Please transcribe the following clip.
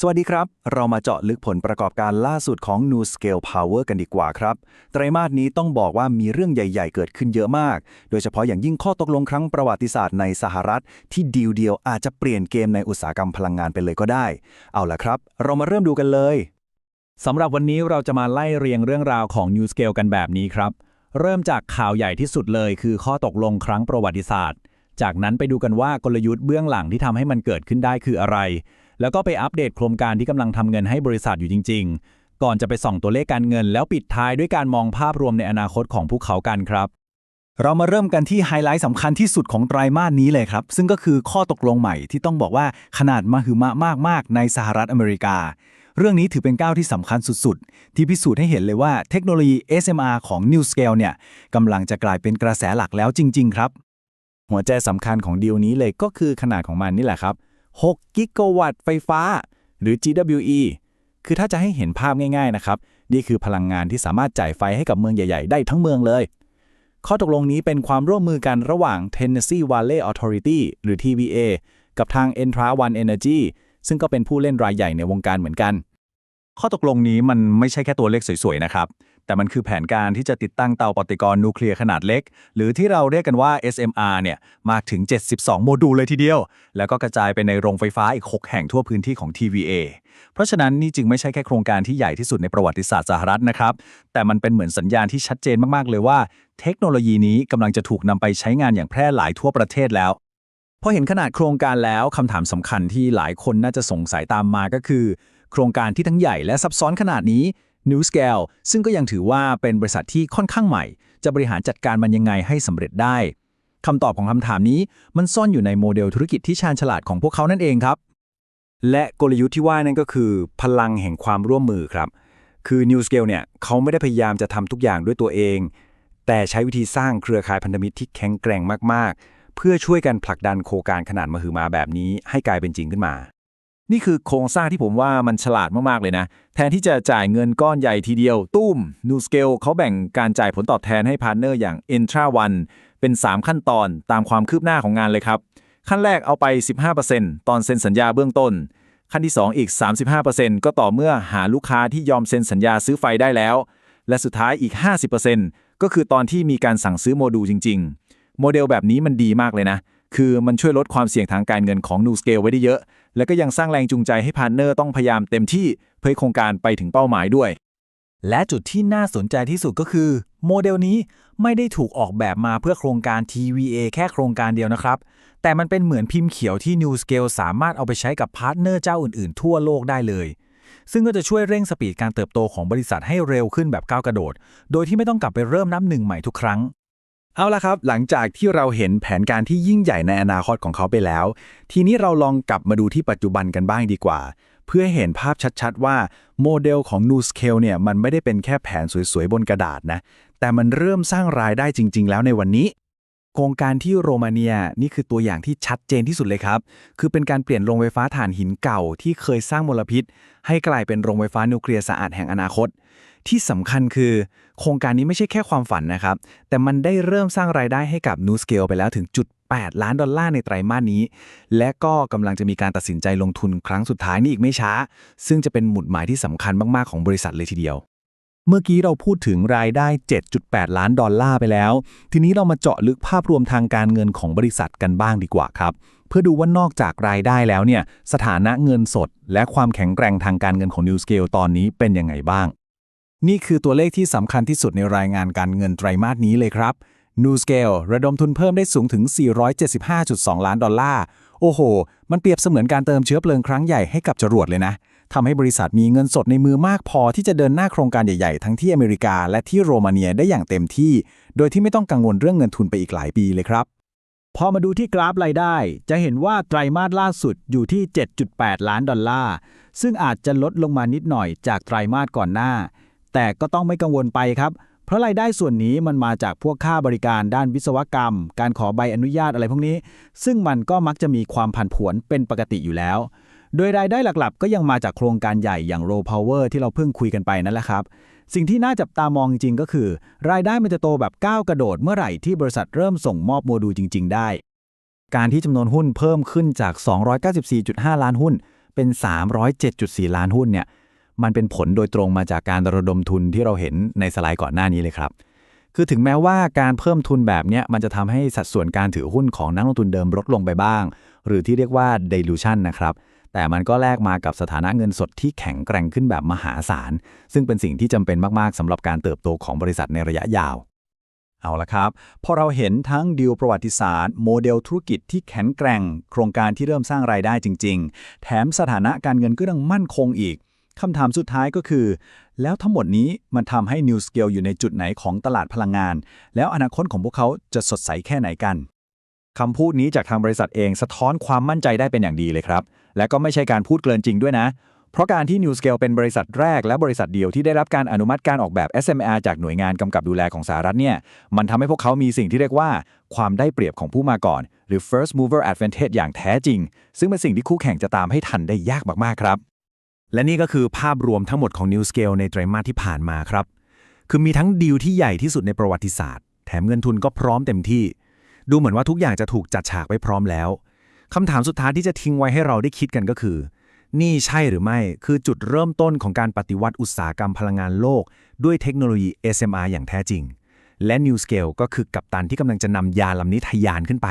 สวัสดีครับ เรามาเจาะลึกผลประกอบการล่าสุดของ New Scale Power กันดีกว่าครับ ไตรมาสนี้ต้องบอกว่ามีเรื่องใหญ่ ๆ เกิดขึ้นเยอะมาก โดยเฉพาะอย่างยิ่งข้อตกลงครั้งประวัติศาสตร์ในสหรัฐ ที่ดีลเดียวอาจจะเปลี่ยนเกมในอุตสาหกรรมพลังงานไปเลยก็ได้ เอาล่ะครับ เรามาเริ่มดูกันเลยสำหรับวันนี้เราจะมาไล่เรียงเรื่องราวของ New Scale กันแบบนี้ครับ เริ่มจากข่าวใหญ่ที่สุดเลย คือข้อตกลงครั้งประวัติศาสตร์ จากนั้นไปดูกันว่ากลยุทธ์เบื้องหลังที่ทำให้มันเกิดขึ้นได้คืออะไร แล้วก็ไปอัปเดตโครงการที่กำลังทำเงินให้บริษัทอยู่จริง ๆ ก่อนจะไปส่องตัวเลขการเงิน แล้วปิดท้ายด้วยการมองภาพรวมในอนาคตของพวกเขากันครับ เรามาเริ่มกันที่ไฮไลท์สำคัญที่สุดของไตรมาสนี้เลยครับ ซึ่งก็คือข้อตกลงใหม่ที่ต้องบอกว่าขนาดมหึมะมากๆ ในสหรัฐอเมริกาเรื่องนี้ถือเป็นก้าวที่สำคัญสุดๆ ที่พิสูจน์ให้เห็นเลยว่าเทคโนโลยี SMR ของ New Scale เนี่ยกำลังจะกลายเป็นกระแสหลักแล้วจริง ๆ ครับ หัวใจสำคัญของดีลนี้เลยก็คือขนาดของมันนี่แหละครับ 6 กิกะวัตต์ไฟฟ้า หรือ GWE คือถ้าจะให้เห็นภาพง่ายๆนะครับ นี่คือพลังงานที่สามารถจ่ายไฟให้กับเมืองใหญ่ๆ ได้ทั้งเมืองเลย ข้อตกลงนี้เป็นความร่วมมือกันระหว่าง Tennessee Valley Authority หรือ TVA กับทาง Entra One Energy ซึ่งก็เป็นผู้เล่นรายใหญ่ในวงการเหมือนกัน ข้อตกลงนี้มันไม่ใช่แค่ตัวเลขสวยๆนะครับ แต่มันคือแผนการที่จะติดตั้งเตาปฏิกรณ์นิวเคลียร์ขนาดเล็ก หรือที่เราเรียกกันว่า SMR เนี่ยมากถึง 72 โมดูลเลยทีเดียว แล้วก็กระจายไปในโรงไฟฟ้าอีก 6 แห่งทั่วพื้นที่ของ TVA เพราะฉะนั้นนี่จึงไม่ใช่แค่โครงการที่ใหญ่ที่สุดในประวัติศาสตร์สหรัฐนะครับ แต่มันเป็นเหมือนสัญญาณที่ชัดเจนมากๆเลยว่า เทคโนโลยีนี้กำลังจะถูกนำไปใช้งานอย่างแพร่หลายทั่วประเทศแล้วพอเห็นขนาดโครงการแล้วคำถามสำคัญที่หลายคนน่าจะสงสัยตามมาก็คือ โครงการที่ทั้งใหญ่และซับซ้อนขนาดนี้ New Scale ซึ่งก็ยังถือว่าเป็นบริษัทที่ค่อนข้างใหม่ จะบริหารจัดการมันยังไงให้สำเร็จได้คำตอบของคำถามนี้มันซ่อนอยู่ในโมเดลธุรกิจที่ชาญฉลาดของพวกเขานั่นเองครับ และกลยุทธ์ที่ว่านั่นก็คือ พลังแห่งความร่วมมือครับ คือ New Scale เนี่ยเขาไม่ได้พยายามจะทำทุกอย่างด้วยตัวเอง แต่ใช้วิธีสร้างเครือข่ายพันธมิตรที่แข็งแกร่งมากๆ เพื่อช่วยกันผลักดันโครงการขนาดมหึมาแบบนี้ให้กลายเป็นจริงขึ้นมา นี่คือโครงสร้างที่ผมว่ามันฉลาดมาก ๆ เลยนะ แทนที่จะจ่ายเงินก้อนใหญ่ทีเดียว ตุ้ม New Scale เขาแบ่งการจ่ายผลตอบแทนให้พาร์ทเนอร์อย่าง Entra One เป็น 3 ขั้นตอนตามความคืบหน้าของงานเลยครับ ขั้นแรกเอาไป 15%ตอนเซ็นสัญญาเบื้องต้น ขั้นที่ 2 อีก 35%ก็ต่อเมื่อหาลูกค้าที่ยอมเซ็นสัญญาซื้อไฟได้แล้ว และสุดท้ายอีก 50%ก็คือตอนที่มีการสั่งซื้อโมดูลจริง ๆ โมเดลแบบนี้มันดีมากเลยนะ คือมันช่วยลดความเสี่ยงทางการเงินของ New Scale ไว้ได้เยอะ แล้วก็ยังสร้างแรงจูงใจให้พาร์ทเนอร์ต้องพยายามเต็มที่เพื่อโครงการไปถึงเป้าหมายด้วย และจุดที่น่าสนใจที่สุดก็คือ โมเดลนี้ไม่ได้ถูกออกแบบมาเพื่อโครงการ TVA แค่โครงการเดียวนะครับ แต่มันเป็นเหมือนพิมพ์เขียวที่ New Scale สามารถเอาไปใช้กับพาร์ทเนอร์เจ้าอื่นๆ ทั่วโลกได้เลยซึ่งก็จะช่วยเร่งสปีดการเติบโตของบริษัทให้เร็วขึ้นแบบก้าวกระโดด โดยที่ไม่ต้องกลับไปเริ่มนับหนึ่งใหม่ทุกครั้ง เอาละครับ หลังจากที่เราเห็นแผนการที่ยิ่งใหญ่ในอนาคตของเขาไปแล้ว ทีนี้เราลองกลับมาดูที่ปัจจุบันกันบ้างดีกว่า เพื่อเห็นภาพชัดๆว่าโมเดลของ New Scale เนี่ยมันไม่ได้เป็นแค่แผนสวยๆบนกระดาษนะ แต่มันเริ่มสร้างรายได้จริง ๆ แล้วในวันนี้ โครงการที่โรมาเนียนี่คือตัวอย่างที่ชัดเจนที่สุดเลยครับ คือเป็นการเปลี่ยนโรงไฟฟ้าถ่านหินเก่าที่เคยสร้างมลพิษ ให้กลายเป็นโรงไฟฟ้านิวเคลียร์สะอาดแห่งอนาคต ที่สำคัญคือ โครงการนี้ไม่ใช่แค่ความฝันนะครับ แต่มันได้เริ่มสร้างรายได้ให้กับ New Scale ไปแล้วถึงจุด 8 ล้านดอลลาร์ในไตรมาสนี้ และก็กำลังจะมีการตัดสินใจลงทุนครั้งสุดท้ายนี่อีกไม่ช้า ซึ่งจะเป็นหมุดหมายที่สำคัญมากๆของบริษัทเลยทีเดียว เมื่อกี้เราพูดถึงรายได้ 7.8 ล้านดอลลาร์ไปแล้ว ทีนี้เรามาเจาะลึกภาพรวมทางการเงินของบริษัทกันบ้างดีกว่าครับ เพื่อดูว่านอกจากรายได้แล้วเนี่ย สถานะเงินสด และความแข็งแกร่งทางการเงินของ New Scale ตอนนี้เป็นยังไงบ้าง นี่คือตัวเลขที่สำคัญที่สุดในรายงานการเงินไตรมาสนี้เลยครับ New Scale ระดมทุนเพิ่มได้สูงถึง 475.2 ล้านดอลลาร์ โอ้โห มันเปรียบเสมือนการเติมเชื้อเพลิงครั้งใหญ่ให้กับจรวดเลยนะ ทำให้บริษัทมีเงินสดในมือมากพอที่จะเดินหน้าโครงการใหญ่ๆ ทั้งที่อเมริกาและที่โรมาเนียได้อย่างเต็มที่ โดยที่ไม่ต้องกังวลเรื่องเงินทุนไปอีกหลายปีเลยครับ พอมาดูที่กราฟรายได้ จะเห็นว่าไตรมาสล่าสุดอยู่ที่ 7.8 ล้านดอลลาร์ ซึ่งอาจจะลดลงมานิดหน่อยจากไตรมาสก่อนหน้า แต่ก็ต้องไม่กังวลไปครับ เพราะรายได้ส่วนนี้มันมาจากพวกค่าบริการด้านวิศวกรรม การขอใบอนุญาตอะไรพวกนี้ ซึ่งมันก็มักจะมีความผันผวนเป็นปกติอยู่แล้ว โดยรายได้หลักๆ ก็ยังมาจากโครงการใหญ่อย่าง Roll Power ที่เราเพิ่งคุยกันไปนั่นแหละครับ สิ่งที่น่าจับตามองจริงๆก็คือ รายได้มันจะโตแบบก้าวกระโดดเมื่อไหร่ที่บริษัทเริ่มส่งมอบโมดูลจริง ๆ ได้ การที่จำนวนหุ้นเพิ่มขึ้นจาก 294.5 ล้านหุ้น เป็น 307.4 ล้านหุ้นเนี่ยมันเป็นผลโดยตรงมาจากการระดมทุนที่เราเห็นในสไลด์ก่อนหน้านี้เลยครับคือถึงแม้ว่าการเพิ่มทุนแบบเนี้ยมันจะทำให้สัดส่วนการถือหุ้นของนักลงทุนเดิมลดลงไปบ้าง หรือที่เรียกว่า dilution นะครับ แต่มันก็แลกมากับสถานะเงินสดที่แข็งแกร่งขึ้นแบบมหาศาล ซึ่งเป็นสิ่งที่จำเป็นมากๆสำหรับการเติบโตของบริษัทในระยะยาว เอาละครับ พอเราเห็นทั้งดีลประวัติศาสตร์ โมเดลธุรกิจที่แข็งแกร่ง โครงการที่เริ่มสร้างรายได้จริง ๆ แถมสถานะการเงินก็ยังมั่นคงอีกคำถามสุดท้ายก็คือ แล้วทั้งหมดนี้มันทำให้ New Scale อยู่ในจุดไหนของตลาดพลังงาน แล้วอนาคตของพวกเขาจะสดใสแค่ไหนกัน คำพูดนี้จากทางบริษัทเองสะท้อนความมั่นใจได้เป็นอย่างดีเลยครับ และก็ไม่ใช่การพูดเกินจริงด้วยนะ เพราะการที่ New Scale เป็นบริษัทแรกและบริษัทเดียวที่ได้รับการอนุมัติการออกแบบ SMR จากหน่วยงานกำกับดูแลของสหรัฐเนี่ย มันทำให้พวกเขามีสิ่งที่เรียกว่า ความได้เปรียบของผู้มาก่อน หรือ first mover advantage อย่างแท้จริง ซึ่งเป็นสิ่งที่คู่แข่งจะตามให้ทันได้ยากมากๆครับ และนี่ก็คือภาพรวมทั้งหมดของ New Scale ในไตรมาสที่ผ่านมาครับ คือมีทั้งดีลที่ใหญ่ที่สุดในประวัติศาสตร์ แถมเงินทุนก็พร้อมเต็มที่ ดูเหมือนว่าทุกอย่างจะถูกจัดฉากไว้พร้อมแล้วคำถามสุดท้ายที่จะทิ้งไว้ให้เราได้คิดกันก็คือ นี่ใช่หรือไม่คือจุดเริ่มต้นของการปฏิวัติอุตสาหกรรมพลังงานโลก ด้วยเทคโนโลยี SMR อย่างแท้จริง และ New Scale ก็คือกัปตันที่กำลังจะนำยานลำนี้ทะยานขึ้นไป